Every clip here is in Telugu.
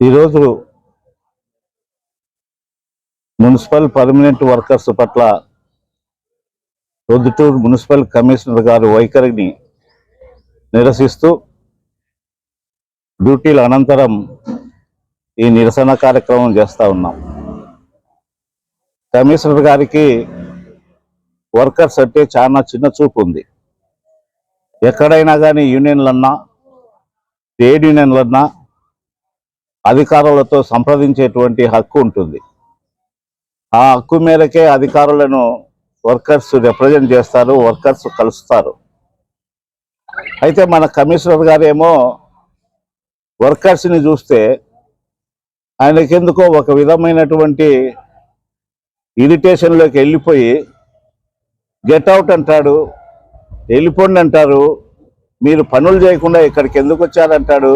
ఈరోజు మున్సిపల్ పర్మనెంట్ వర్కర్స్ పట్ల రొద్దుటూరు మున్సిపల్ కమిషనర్ గారు వైఖరిని నిరసిస్తూ డ్యూటీల అనంతరం ఈ నిరసన కార్యక్రమం చేస్తూ ఉన్నాం. కమిషనర్ గారికి వర్కర్స్ అంటే చాలా చిన్న చూపు ఉంది. ఎక్కడైనా కానీ యూనియన్లన్నా ట్రేడ్ యూనియన్లన్నా అధికారులతో సంప్రదించేటువంటి హక్కు ఉంటుంది. ఆ హక్కు మేరకే అధికారులను వర్కర్స్ రిప్రజెంట్ చేస్తారు వర్కర్స్ కలుస్తారు. అయితే మన కమిషనర్ గారేమో వర్కర్స్ని చూస్తే ఆయనకెందుకో ఒక విధమైనటువంటి ఇరిటేషన్లోకి వెళ్ళిపోయి గెట్ అవుట్ అంటాడు వెళ్ళిపోండి అంటారు మీరు పనులు చేయకుండా ఇక్కడికి ఎందుకు వచ్చారంటాడు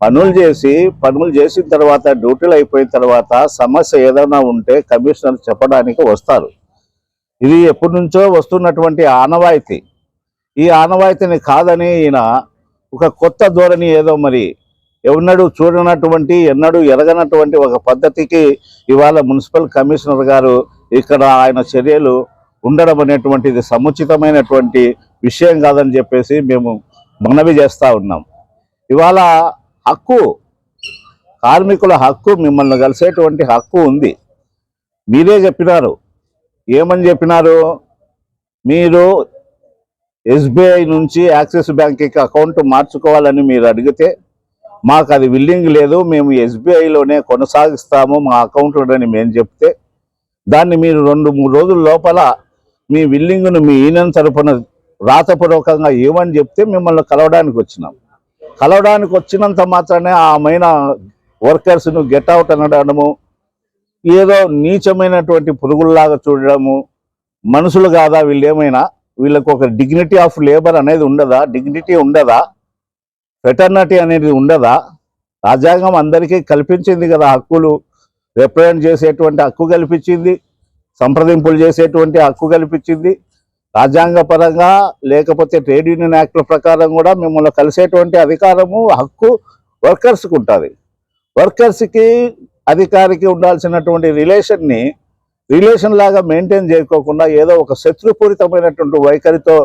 పనులు చేసి పనులు చేసిన తర్వాత డ్యూటీలు అయిపోయిన తర్వాత సమస్య ఏదైనా ఉంటే కమిషనర్ చెప్పడానికి వస్తారు. ఇది ఎప్పటి నుంచో వస్తున్నటువంటి ఆనవాయితీ. ఈ ఆనవాయితీని కాదని ఈయన ఒక కొత్త ధోరణి ఏదో మరి ఎన్నడూ చూడనటువంటి ఎన్నడూ ఎరగనటువంటి ఒక పద్ధతికి ఇవాళ మున్సిపల్ కమిషనర్ గారు ఇక్కడ ఆయన చర్యలు ఉండడం అనేటువంటిది సముచితమైనటువంటి విషయం కాదని చెప్పేసి మేము మనవి చేస్తూ ఉన్నాం. ఇవాళ హక్కు కార్మికుల హక్కు మిమ్మల్ని కలిసేటువంటి హక్కు ఉంది. మీరే చెప్పినారు. ఏమని చెప్పినారు? మీరు ఎస్బీఐ నుంచి యాక్సిస్ బ్యాంక్కి అకౌంట్ మార్చుకోవాలని మీరు అడిగితే మాకు అది విల్లింగ్ లేదు మేము ఎస్బీఐలోనే కొనసాగిస్తాము మా అకౌంట్లోని మేము చెప్తే దాన్ని మీరు రెండు మూడు రోజుల లోపల మీ విల్లింగ్ను మీ ఈయన తరపున రాతపూర్వకంగా ఇవ్వని చెప్తే మిమ్మల్ని కలవడానికి వచ్చినాం. కలవడానికి వచ్చినంత మాత్రమే ఆ మైన వర్కర్స్ను గెట్ అవుట్ అనడము ఏదో నీచమైనటువంటి పురుగుల్లాగా చూడడము మనుషులు కాదా వీళ్ళు ఏమైనా వీళ్ళకు ఒక డిగ్నిటీ ఆఫ్ లేబర్ అనేది ఉండదా? డిగ్నిటీ ఉండదా? ఫెటర్నిటీ అనేది ఉండదా? రాజ్యాంగం అందరికీ కల్పించింది కదా హక్కులు. రిప్రజెంట్ చేసేటువంటి హక్కు కల్పించింది. సంప్రదింపులు చేసేటువంటి హక్కు కల్పించింది. రాజ్యాంగపరంగా లేకపోతే ట్రేడ్ యూనియన్ యాక్ట్ల ప్రకారం కూడా మిమ్మల్ని కలిసేటువంటి అధికారము హక్కు వర్కర్స్కి ఉంటుంది. వర్కర్స్కి అధికారికి ఉండాల్సినటువంటి రిలేషన్ని రిలేషన్ లాగా మెయింటైన్ చేయకోకుండా ఏదో ఒక శత్రుపూరితమైనటువంటి వైఖరితో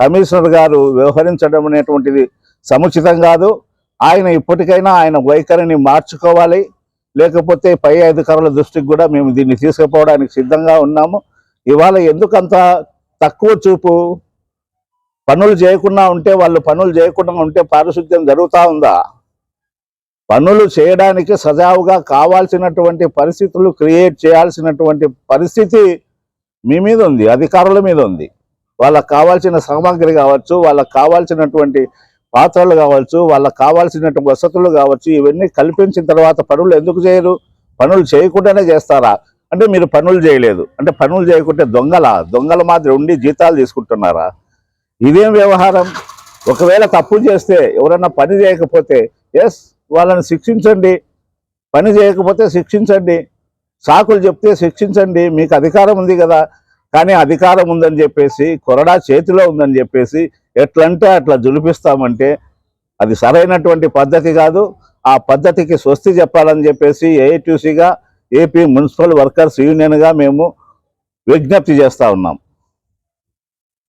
కమిషనర్ గారు వ్యవహరించడం అనేటువంటిది సముచితం కాదు. ఆయన ఇప్పటికైనా ఆయన వైఖరిని మార్చుకోవాలి. లేకపోతే పై అధికారుల దృష్టికి కూడా మేము దీన్ని తీసుకుపోవడానికి సిద్ధంగా ఉన్నాము. ఇవాళ ఎందుకంత తక్కువ చూపు. పనులు చేయకుండా ఉంటే వాళ్ళు పనులు చేయకుండా ఉంటే పారిశుద్ధ్యం జరుగుతూ ఉందా? పనులు చేయడానికి సజావుగా కావాల్సినటువంటి పరిస్థితులు క్రియేట్ చేయాల్సినటువంటి పరిస్థితి మీ మీద ఉంది అధికారుల మీద ఉంది. వాళ్ళకి కావాల్సిన సామాగ్రి కావచ్చు వాళ్ళకి కావాల్సినటువంటి పాత్రలు కావచ్చు వాళ్ళకి కావాల్సినటువంటి వసతులు కావచ్చు ఇవన్నీ కల్పించిన తర్వాత పనులు ఎందుకు చేయరు? పనులు చేయకుండానే చేస్తారా? అంటే మీరు పనులు చేయలేదు. అంటే పనులు చేయకుంటే దొంగల? దొంగల మాదిరి ఉండి జీతాలు తీసుకుంటున్నారా? ఇదేం వ్యవహారం? ఒకవేళ తప్పు చేస్తే ఎవరన్నా పని చేయకపోతే ఎస్ వాళ్ళని శిక్షించండి. పని చేయకపోతే శిక్షించండి. సాకులు చెప్తే శిక్షించండి. మీకు అధికారం ఉంది కదా. కానీ అధికారం ఉందని చెప్పేసి కొరడా చేతిలో ఉందని చెప్పేసి ఎట్లంటే అట్లా జులిపిస్తామంటే అది సరైనటువంటి పద్ధతి కాదు. ఆ పద్ధతికి స్వస్తి చెప్పాలని చెప్పేసి ఏఐటీసీగా ఏపీ మున్సిపల్ వర్కర్స్ యూనియన్గా మేము విజ్ఞప్తి చేస్తూ ఉన్నాం.